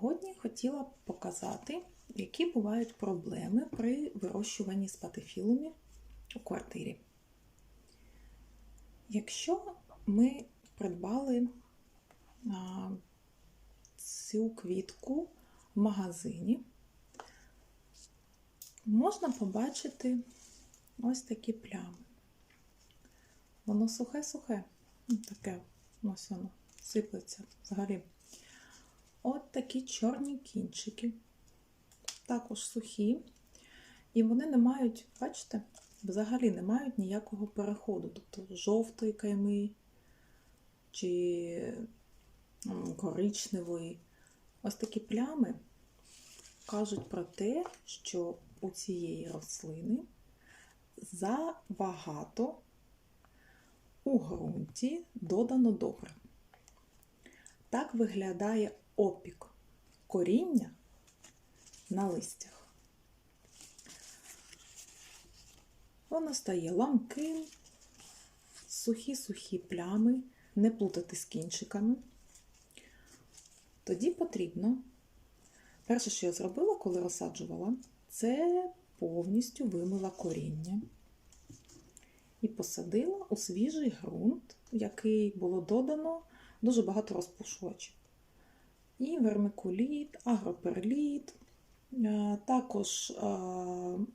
Сьогодні хотіла б показати, які бувають проблеми при вирощуванні спатифілумів у квартирі. Якщо ми придбали цю квітку в магазині, можна побачити ось такі плями. Воно сухе-сухе, таке ось воно сиплеться взагалі. От такі чорні кінчики, також сухі, і вони не мають, бачите, взагалі не мають ніякого переходу, тобто жовтої кайми чи коричневої. Ось такі плями кажуть про те, що у цієї рослини забагато у ґрунті додано добре. Так виглядає опік коріння на листях. Воно стає ламким, сухі-сухі плями, не плутати з кінчиками. Тоді потрібно, перше, що я зробила, коли розсаджувала, це повністю вимила коріння і посадила у свіжий ґрунт, який було додано дуже багато розпушувачів. І вермикуліт, агроперліт. Е, Також е,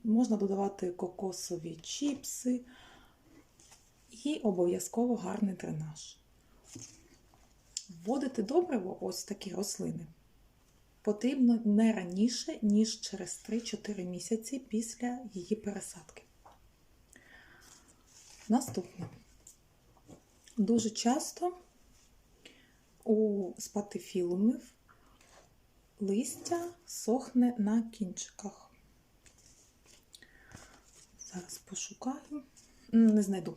можна додавати кокосові чіпси і обов'язково гарний дренаж. Вводити добриво ось такі рослини потрібно не раніше, ніж через 3-4 місяці після її пересадки. Наступне. Дуже часто у спатифілумів листя сохне на кінчиках. Зараз пошукаю, не знайду.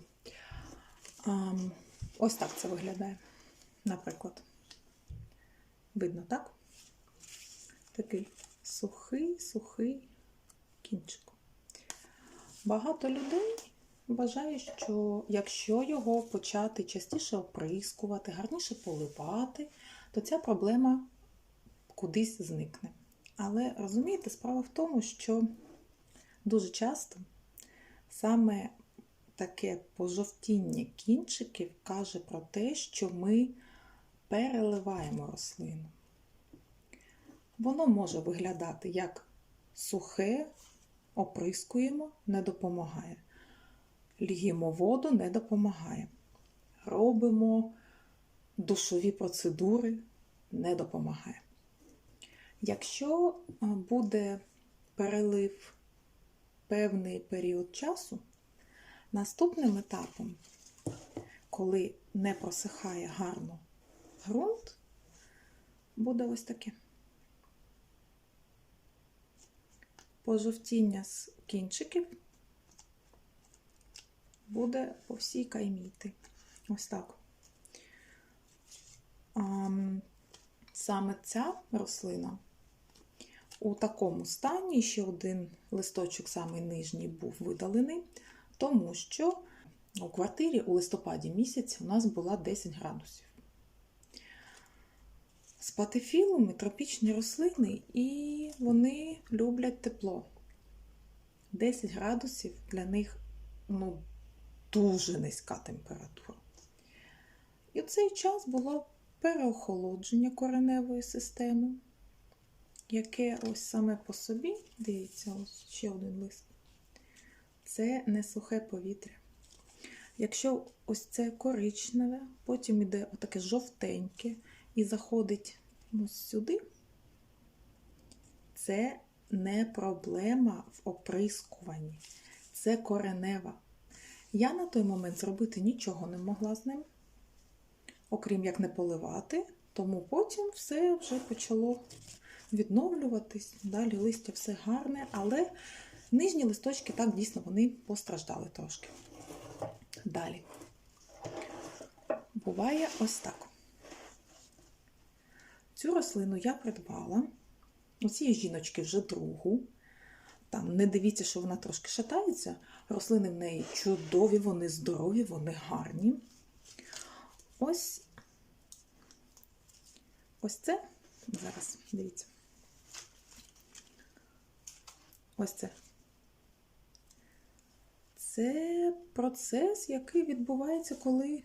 Ось так це виглядає, наприклад. Видно, так? Такий сухий, сухий кінчик. Багато людей вважає, що якщо його почати частіше оприскувати, гарніше поливати, то ця проблема кудись зникне. Але розумієте, справа в тому, що дуже часто саме таке пожовтіння кінчиків каже про те, що ми переливаємо рослину. Воно може виглядати як сухе, оприскуємо, не допомагає. Льємо воду не допомагає. Робимо душові процедури не допомагає. Якщо буде перелив певний період часу, наступним етапом, коли не просихає гарно ґрунт, буде ось таке. Пожовтіння з кінчиків буде по всій кайміти. Ось так. Саме ця рослина у такому стані ще один листочок, самий нижній, був видалений, тому що у квартирі у листопаді місяці у нас була 10 градусів. Спатифілуми тропічні рослини, і вони люблять тепло. 10 градусів для них ну, дуже низька температура. І в цей час було переохолодження кореневої системи, яке ось саме по собі, дивіться, ось ще один лист, це не сухе повітря. Якщо ось це коричневе, потім йде отаке жовтеньке і заходить ось сюди, це не проблема в оприскуванні, це коренева. Я на той момент зробити нічого не могла з ним, окрім як не поливати, тому потім все вже почало відновлюватись. Далі листя все гарне, але нижні листочки так дійсно вони постраждали трошки. Далі. Буває ось так. Цю рослину я придбала. Цієї жіночки вже другу. Там не дивіться, що вона трошки шатається. Рослини в неї чудові, вони здорові, вони гарні. Ось ось це Зараз, дивіться. Ось це. Це процес, який відбувається, коли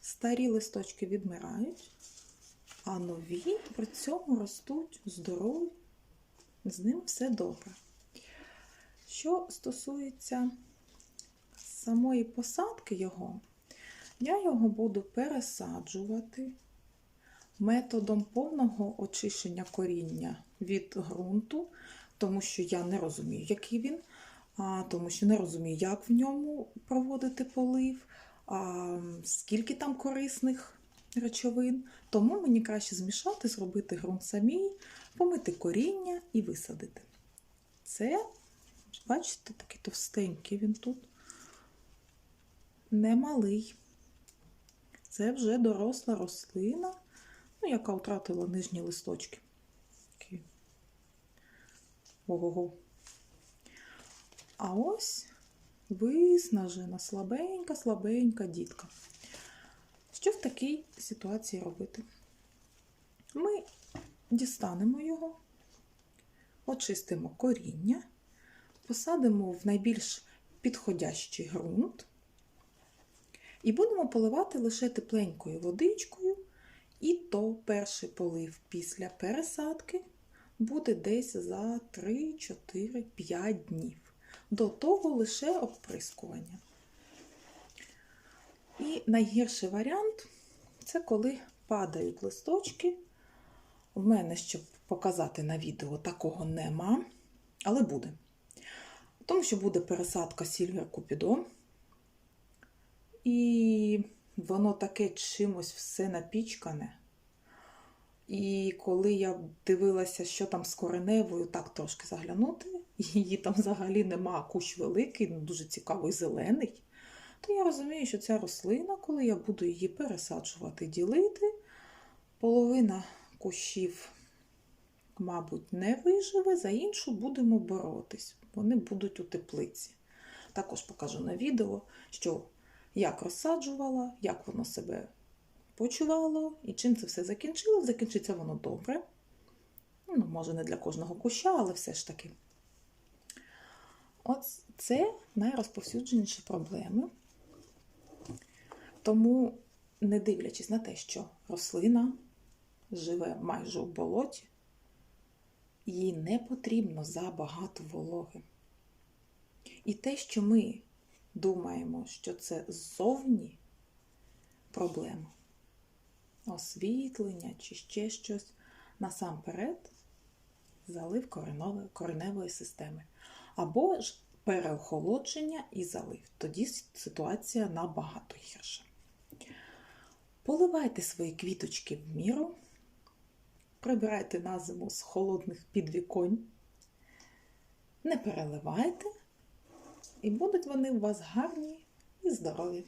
старі листочки відмирають, а нові при цьому ростуть здорові, з ним все добре. Що стосується самої посадки його, я його буду пересаджувати методом повного очищення коріння від ґрунту, тому що я не розумію, який він, а, тому що не розумію, як в ньому проводити полив, а, скільки там корисних речовин. Тому мені краще змішати, зробити ґрунт самій, помити коріння і висадити. Це, бачите, такий товстенький він тут. Немалий. Це вже доросла рослина, ну, яка втратила нижні листочки. Такі. Ого-го. А ось виснажена, слабенька, слабенька дітка. Що в такій ситуації робити? Ми дістанемо його, очистимо коріння, посадимо в найбільш підходящий ґрунт і будемо поливати лише тепленькою водичкою, і то перший полив після пересадки буде десь за 3, 4, 5 днів. До того лише оприскування. І найгірший варіант це коли падають листочки. В мене, щоб показати на відео, такого нема, але буде. Тому що буде пересадка Сільвер Купідо. І воно таке чимось все напічкане. І коли я дивилася, що там з кореневою, так трошки заглянути, її там взагалі нема, кущ великий, ну, дуже цікавий зелений, то я розумію, що ця рослина, коли я буду її пересаджувати, ділити, половина кущів, мабуть, не виживе, за іншу будемо боротись. Вони будуть у теплиці. Також покажу на відео, що як розсаджувала, як воно себе почувало і чим це все закінчило. Закінчиться воно добре. Ну, може, не для кожного куща, але все ж таки. От це найрозповсюдженіші проблеми. Тому, не дивлячись на те, що рослина живе майже у болоті, їй не потрібно забагато вологи. І те, що ми думаємо, що це ззовні проблема, освітлення чи ще щось, насамперед залив коренової, кореневої системи. Або ж переохолодження і залив. Тоді ситуація набагато гірша. Поливайте свої квіточки в міру, прибирайте на зиму з холодних підвіконь, не переливайте, і будуть вони у вас гарні і здорові.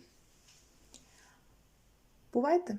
Бувайте!